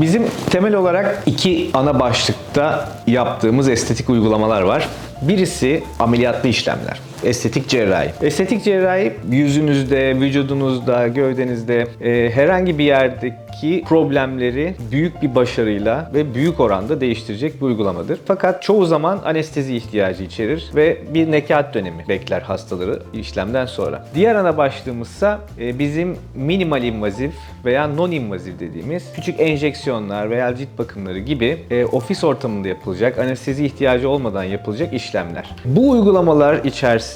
Bizim temel olarak iki ana başlıkta yaptığımız estetik uygulamalar var. Birisi ameliyatlı işlemler. Estetik cerrahi. Estetik cerrahi yüzünüzde, vücudunuzda, gövdenizde e, herhangi bir yerdeki problemleri büyük bir başarıyla ve büyük oranda değiştirecek bir uygulamadır. Fakat çoğu zaman anestezi ihtiyacı içerir ve bir nekat dönemi bekler hastaları işlemden sonra. Diğer ana başlığımızsa e, bizim minimal invazif veya non invazif dediğimiz küçük enjeksiyonlar veya cilt bakımları gibi e, ofis ortamında yapılacak, anestezi ihtiyacı olmadan yapılacak işlemler. Bu uygulamalar içerisinde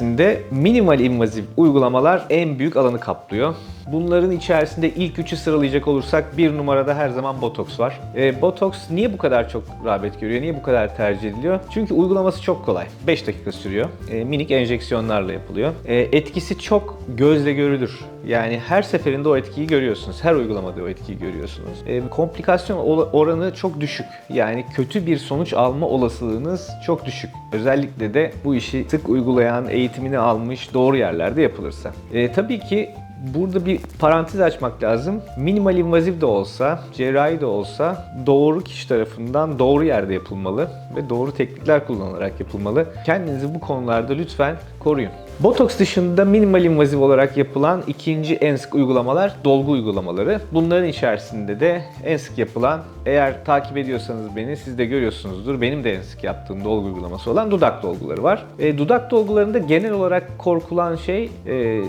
minimal invazif uygulamalar en büyük alanı kaplıyor. Bunların içerisinde ilk üçü sıralayacak olursak bir numarada her zaman botoks var. E, botoks niye bu kadar çok rağbet görüyor, niye bu kadar tercih ediliyor? Çünkü uygulaması çok kolay. 5 dakika sürüyor. E, minik enjeksiyonlarla yapılıyor. E, etkisi çok gözle görülür. Yani her seferinde o etkiyi görüyorsunuz. Her uygulamada o etkiyi görüyorsunuz. E, komplikasyon oranı çok düşük. Yani kötü bir sonuç alma olasılığınız çok düşük. Özellikle de bu işi sık uygulayan, eğitimini almış doğru yerlerde yapılırsa. E, tabii ki Burada bir parantez açmak lazım. Minimal invazif de olsa, cerrahi de olsa doğru kişi tarafından doğru yerde yapılmalı ve doğru teknikler kullanılarak yapılmalı. Kendinizi bu konularda lütfen koruyun. Botoks dışında minimal invazif olarak yapılan ikinci en sık uygulamalar dolgu uygulamaları. Bunların içerisinde de en sık yapılan, eğer takip ediyorsanız beni siz de görüyorsunuzdur. Benim de en sık yaptığım dolgu uygulaması olan dudak dolguları var. E, dudak dolgularında genel olarak korkulan şey e,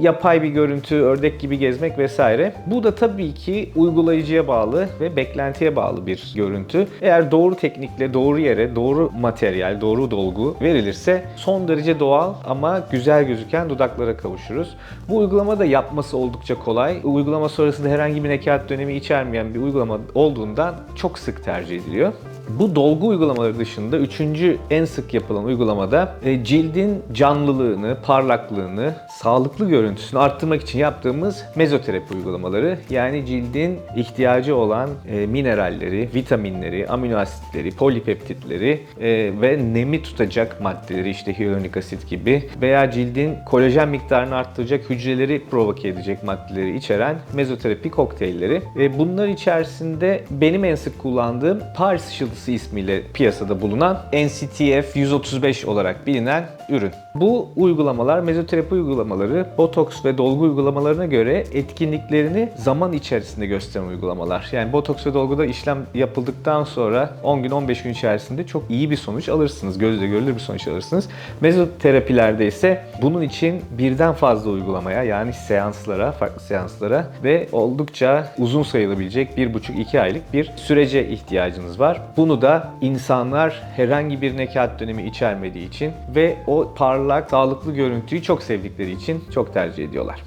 yapay bir görüntü, ördek gibi gezmek vesaire. Bu da tabii ki uygulayıcıya bağlı ve beklentiye bağlı bir görüntü. Eğer doğru teknikle, doğru yere, doğru materyal, doğru dolgu verilirse son derece doğal ama güzel gözüken dudaklara kavuşuruz. Bu uygulama da yapması oldukça kolay. Uygulama sonrasında herhangi bir nekat dönemi içermeyen bir uygulama olduğundan çok sık tercih ediliyor. Bu dolgu uygulamaları dışında üçüncü en sık yapılan uygulamada e, cildin canlılığını, parlaklığını, sağlıklı görüntüsünü arttırmak için yaptığımız mezoterapi uygulamaları. Yani cildin ihtiyacı olan e, mineralleri, vitaminleri, amino asitleri, polipeptitleri e, ve nemi tutacak maddeleri işte hyaluronik asit gibi veya cildin kolajen miktarını arttıracak hücreleri provoke edecek maddeleri içeren mezoterapi kokteylleri. Bunlar içerisinde benim en sık kullandığım Paris ışıltısı ismiyle piyasada bulunan NCTF 135 olarak bilinen ürün. Bu uygulamalar, mezoterapi uygulamaları, botoks ve dolgu uygulamalarına göre etkinliklerini zaman içerisinde gösteren uygulamalar. Yani botoks ve dolguda işlem yapıldıktan sonra 10 gün 15 gün içerisinde çok iyi bir sonuç alırsınız. Gözle görülür bir sonuç alırsınız. Mezoterapilerde ise bunun için birden fazla uygulamaya yani seanslara, farklı seanslara ve oldukça uzun sayılabilecek 1,5-2 aylık bir sürece ihtiyacınız var. Bunu da insanlar herhangi bir nekat dönemi içermediği için ve o parlak, sağlıklı görüntüyü çok sevdikleri için çok tercih ediyorlar.